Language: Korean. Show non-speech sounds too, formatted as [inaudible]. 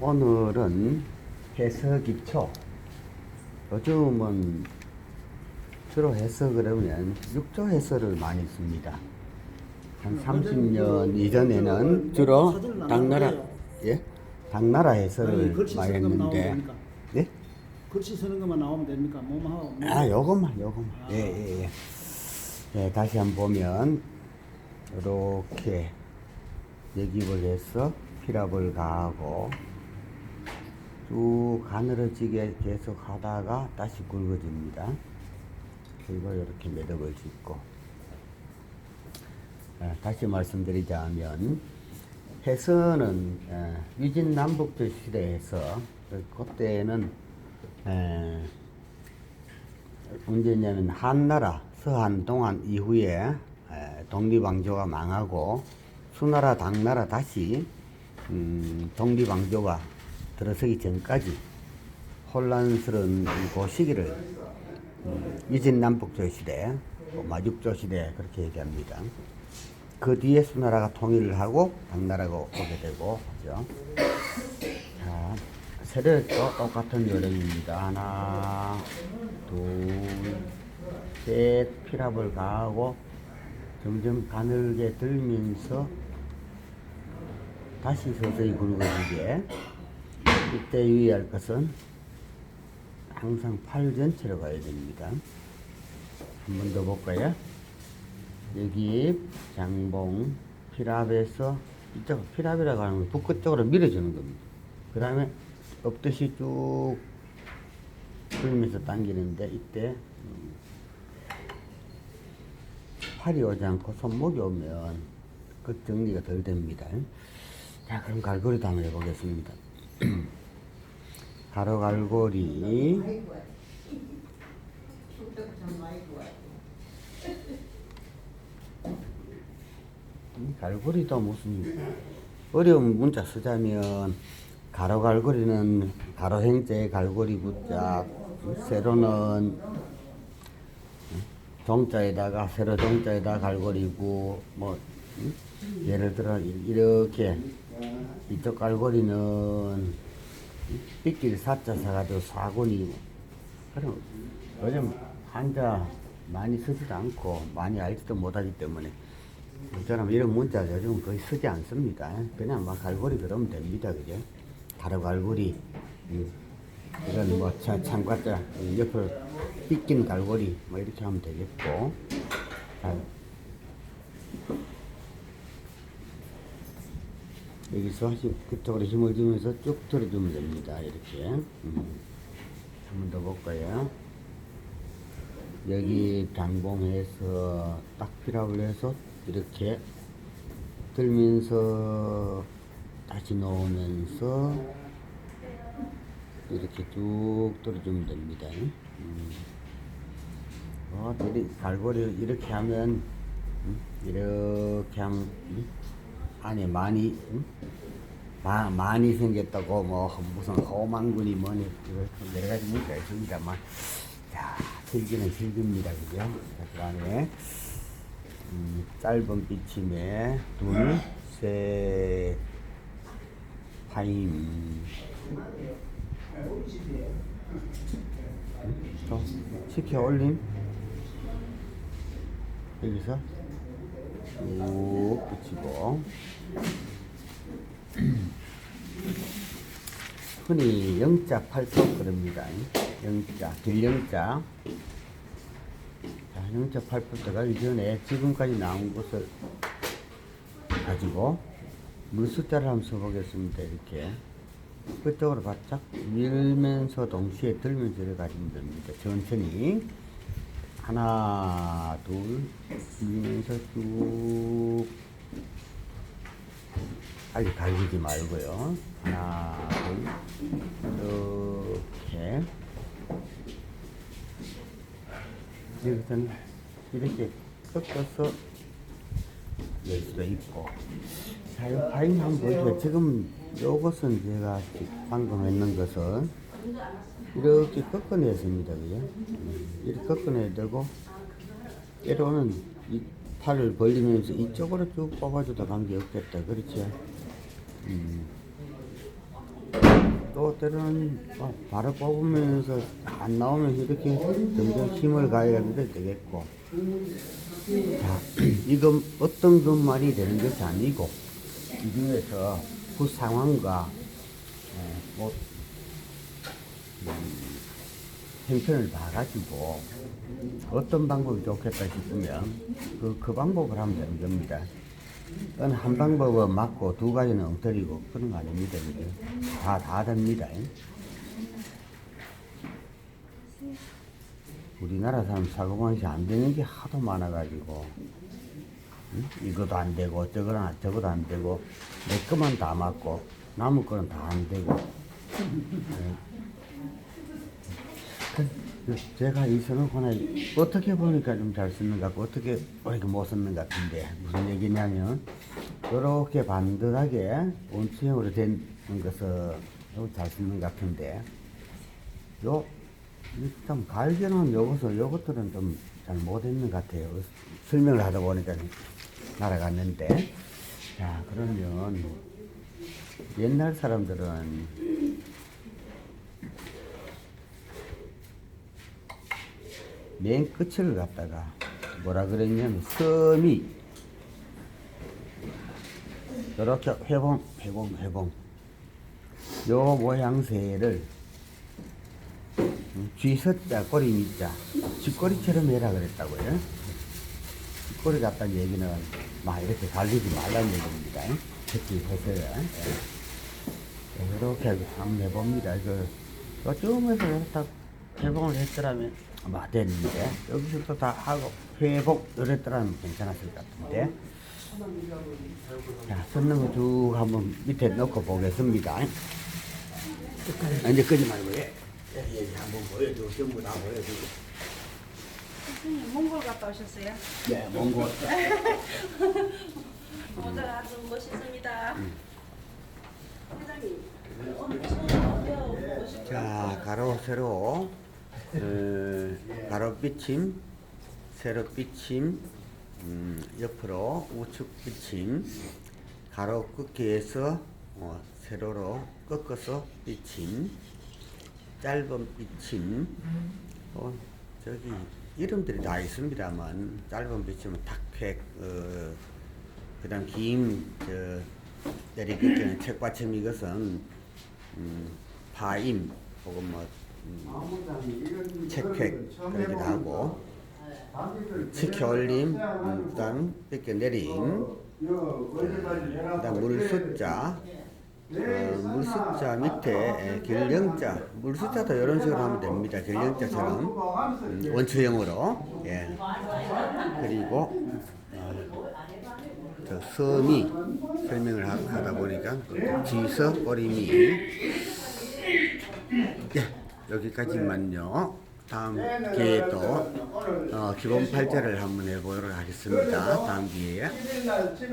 오늘은 해석기초. 요즘은 주로 해석을 하면 육조 해설을 많이 씁니다. 한 30년 이전에는 주로 당나라, 예? 당나라 해설을 많이 했는데? 예? 글씨 쓰는 것만 나오면 됩니까? 뭐만 하고. 뭐- 아, 요것만, 요것만. 아. 예, 예, 예. 예, 다시 한번 보면, 이렇게 예깁을 해서 필압을 가하고, 쭉 가늘어지게 계속 하다가 다시 굵어집니다. 그리고 이렇게 매듭을 짓고, 예, 다시 말씀드리자면, 해서는 예, 위진 남북조 시대에서 그- 그때는 에, 문제냐면 한나라 서한 동안 이후에 에, 독립왕조가 망하고 수나라 당나라 다시 음, 독립왕조가 들어서기 전까지 혼란스러운 그 시기를 음, 위진남북조 시대, 또 마육조 시대 그렇게 얘기합니다. 그 뒤에 수나라가 통일을 하고 당나라가 오게 되고 하죠. 자, 세력도 똑같은 요령입니다. 하나, 둘, 셋, 필압을 가하고 점점 가늘게 들면서 다시 서서히 굵어지게 이때 유의할 것은 항상 팔 전체로 가야 됩니다. 한 번 더 볼까요? 여기 장봉 필압에서 이쪽 필압이라고 하는 건 북끝 쪽으로 밀어주는 겁니다. 그 다음에 엎듯이 쭉 들면서 당기는데 이때 음, 팔이 오지 않고 손목이 오면 그 정리가 덜 됩니다. 자 그럼 갈고리도 한번 해보겠습니다. [clears throat] 가로 갈고리 이 갈고리도 무슨 어려운 문자 쓰자면 가로 갈고리는 가로 행자에 갈고리 붙자 세로는 종자에다가 세로 종자에다 갈고리고 뭐 음? 예를 들어 이렇게 이쪽 갈고리는 빗길 사자 사가지고 사군이 그럼 요즘 한자 많이 쓰지도 않고 많이 알지도 못하기 때문에 저는 이런 문자 요즘 거의 쓰지 않습니다. 그냥 막 갈고리 그러면 됩니다. 그죠? 가로 갈고리. 음, 이건 뭐 차- 참가자 옆으로 삐낀 갈고리 뭐 이렇게 하면 되겠고. 자, 여기서 힘- 그쪽으로 힘을 주면서 쭉 들어주면 됩니다. 이렇게. 음. 한번 더 볼까요? 여기 당봉해서 딱 필압을 해서 이렇게 들면서 다시 놓으면서 이렇게 쭉 들어주면 됩니다. 음. 어, 갈고리 이렇게 하면 음, 이렇게 하면 음, 안에 많이 음, 마, 많이 생겼다고 뭐 무슨 험한군이 뭐니 여러 가지 문제가 있습니다만. 자 슬기는 슬기입니다 그죠? 자, 그 다음에 음, 짧은 비침에 둘, 셋, 파임. 또 시켜 올림. 여기서 쭉 붙이고 흔히 영자 팔뚝 그럽니다. 영자, 길영자. 자, 영자 팔뚝 들어가기 전에 지금까지 나온 것을 가지고 물 숫자를 한번 써보겠습니다. 이렇게. 끝쪽으로 바짝 밀면서 동시에 들면서 내려가시면 됩니다. 천천히. 하나, 둘, 밀면서 쭉 빨리 갈리지 말고요. 하나, 둘, 이렇게. 여기서는 이렇게 꺾어서 열 수가 있고. 자, 이 파인 한번 보세요. 지금 요것은 제가 방금 했는 것은 이렇게 꺾어냈습니다. 그죠? 음, 이렇게 꺾어내야 되고, 때로는 이 팔을 벌리면서 이쪽으로 쭉 뽑아줘도 관계없겠다. 그렇죠? 음. 또 때로는 어, 바로 뽑으면서 안 나오면 이렇게 점점 힘을 가해야는데 되겠고 자 [clears throat] 이건 어떤 것만이 되는 것이 아니고 이 중에서 그 상황과 어, 뭐 음, 형편을 봐가지고 어떤 방법이 좋겠다 싶으면 그, 그 방법을 하면 되는 겁니다. 한 방법은 맞고 두 가지는 엉터리고 그런 거 아닙니다. 다, 다 됩니다. 우리나라 사람 사고방식이 안 되는 게 하도 많아가지고 응? 이것도 안 되고 저거는 안- 저것도 안 되고 내 것만 다 맞고 남의 거는 다 안 되고 예. 제가 이 선언권을 어떻게 보니까 좀 잘 쓰는 것 같고 어떻게 보니까 못 쓰는 것 같은데 무슨 얘기냐면 이렇게 반듯하게 원칙형으로 된 것을 잘 쓰는 것 같은데 요, 좀 갈견한 요것을 요것들은 좀 잘 못했는 것 같아요. 설명을 하다 보니까 날아갔는데 자 그러면 옛날 사람들은 맨 끝을 갖다가 뭐라 그랬냐면 섬이. 이렇게 회봉 회봉 회봉. 요 모양새를 음, 쥐서자 꼬리 밑자. 쥐꼬리처럼 해라 그랬다고요. 쥐꼬리 같다는 얘기는 막 이렇게 갈리지 말라는 얘기입니다. 특히 해서요. 예. 이렇게 한번 해봅니다. 그 이렇게 딱 회복을 했더라면 아마 됐는데 여기서부터 다 하고 회복 이랬더라면 괜찮았을 것 같은데. 자 썼는 거 쭉 한번 밑에 넣고 보겠습니다. 아, 이제 끄지 말고 예. 예, 예, 한번 보여주고 전부 다 보여주고 선생님 몽골 갔다 오셨어요? 네 몽골. [laughs] 모자가 아주 멋있습니다. 회장님 오늘 처음 자 가로 세로 어, 가로 비침 세로 비침 음, 옆으로 우측 비침 가로 꺾기에서 어, 세로로 꺾어서 비침 짧은 비침. 어, 저기 이름들이 다 있습니다만 짧은 비침은 탁팩 어, 그다음 긴 저 내리꺾기는 책받침 이것은 음, 파임 혹은 뭐 음, 책팩 그러기도 하고 치켜 올림 음, 그다음 뺏겨 내림 그다음 물숫자 어, 물숫자 밑에 에, 길령자 물숫자도 이런 식으로 하면 됩니다. 길령자처럼. 음, 원초형으로. 예. 그리고 어, 저 섬이 설명을 하, 하다 보니까 지서 꼬리미 예 여기까지만요. 다음 기회에 또 어, 기본 팔자를 한번 해보도록 하겠습니다. 다음 기회에